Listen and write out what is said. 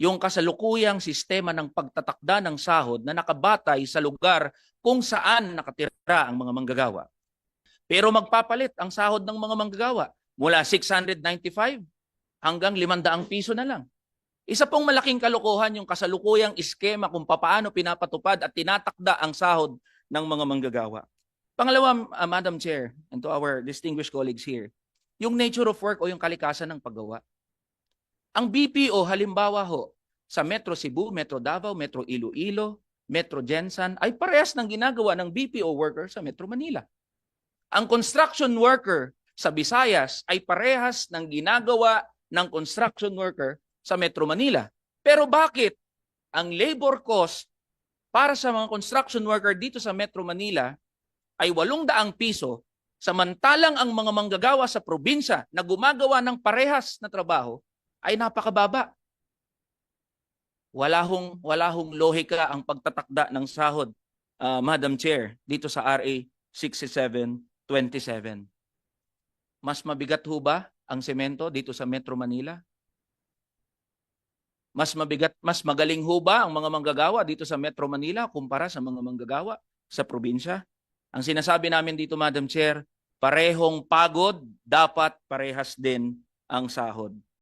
yung kasalukuyang sistema ng pagtatakda ng sahod na nakabatay sa lugar kung saan nakatira ang mga manggagawa. Pero magpapalit ang sahod ng mga manggagawa mula 695 hanggang 500 piso na lang. Isa pong malaking kalokohan yung kasalukuyang iskema kung papaano pinapatupad at tinatakda ang sahod ng mga manggagawa. Pangalawa, uh, Madam Chair, and to our distinguished colleagues here, yung nature of work o yung kalikasan ng paggawa. Ang BPO, halimbawa ho, sa Metro Cebu, Metro Davao, Metro Iloilo, Metro Jensan, ay parehas ng ginagawa ng BPO worker sa Metro Manila. Ang construction worker sa Visayas ay parehas ng ginagawa ng construction worker sa Metro Manila. Pero bakit ang labor cost para sa mga construction worker dito sa Metro Manila ay 800 piso samantalang ang mga manggagawa sa probinsya na gumagawa ng parehas na trabaho ay napakababa. Wala hong, wala hong lohika ang pagtatakda ng sahod, uh, Madam Chair, dito sa RA 6727. Mas mabigat ho ba ang semento dito sa Metro Manila? Mas mabigat, mas magaling ho ba ang mga manggagawa dito sa Metro Manila kumpara sa mga manggagawa sa probinsya? Ang sinasabi namin dito, Madam Chair, parehong pagod, dapat parehas din ang sahod.